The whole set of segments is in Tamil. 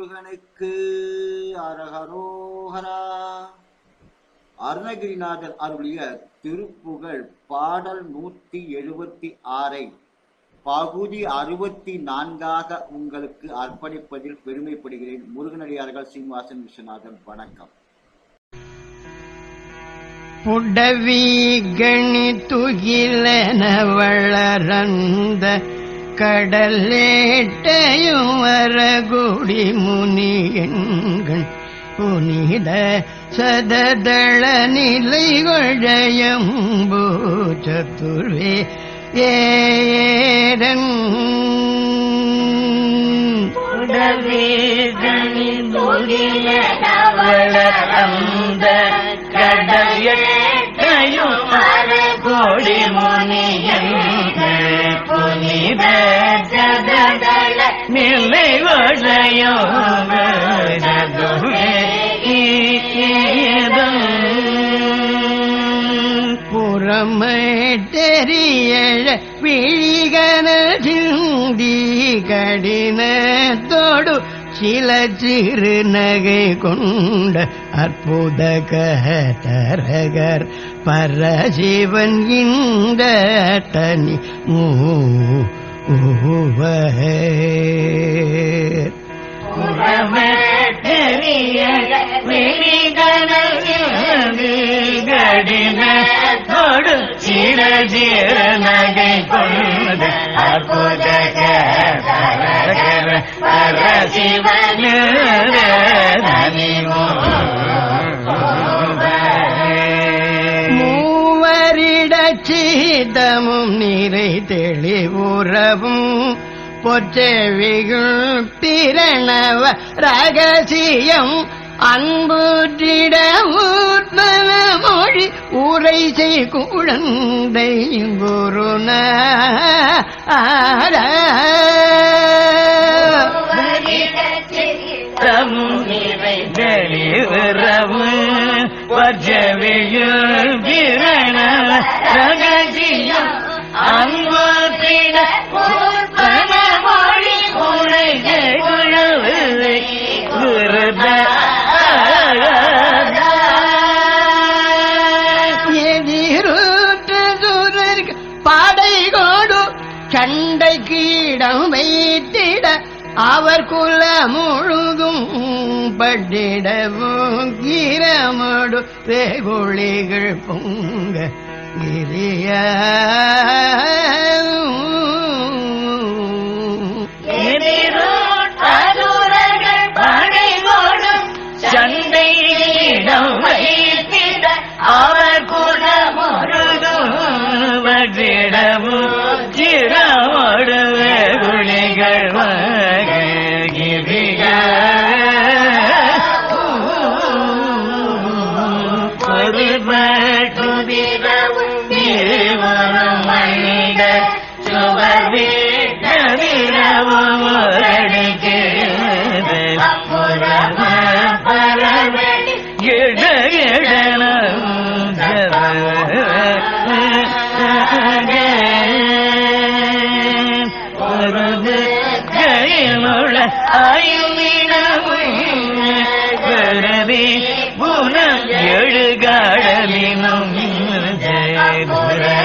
முருகனுக்கு அரஹரோஹரா. அருணகிரிநாதர் அருளிய திருப்புகழ் பாடல் நூத்தி எழுபத்தி ஆறை பகுதி அறுபத்தி நான்காக உங்களுக்கு அர்ப்பணிப்பதில் பெருமைப்படுகிறேன் முருகனடியார்கள் சீனிவாசன் விஸ்வநாதன். வணக்கம். புடவி கணித்துகிலன வளரந்த கடலேட்ட வரகுடி முனியன்கள் புனித சததள நிலை கொழையம்பூ சத்துர்வே ஏரன் வளர்ந்த கடல் நிலை வளையும் விழிகன சிந்தி கடினத்தோடு சில சிறு நகை கொண்ட அற்புத கரகர் பரசிவன் இந்த தனி மூவர் கடினோடு சிற சிற நகை மூவரிட சீதமும் நீரை தெளிவுறவும் பொற்றவிகள் பிரணவ ரகசியம் அன்புற்றிட ஊர்மன மொழி உரை செய் குழந்தை குருநார ரவு வஜவியுள் அவர் குல முழுதும் பட்டிடவும் கிரமோடு வெகுளிகள் பொங்க கிரியா பொறுப்பட்டுதிரவும் இருவரும் மனித சுவர் வீட்டவிரவும் அடிக்கிறது புறம பரவடி இட புனம் எழுகாடலினும்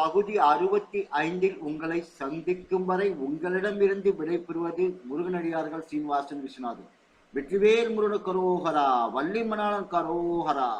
பகுதி அறுபத்தி ஐந்தில் உங்களை சந்திக்கும் வரை உங்களிடமிருந்து விடைபெறுவது முருகனடியார்கள் சீனிவாசன் விஸ்வநாதன் வெற்றிவேல் முருகன் கரோஹரா வள்ளிமணாளன் கரோஹரா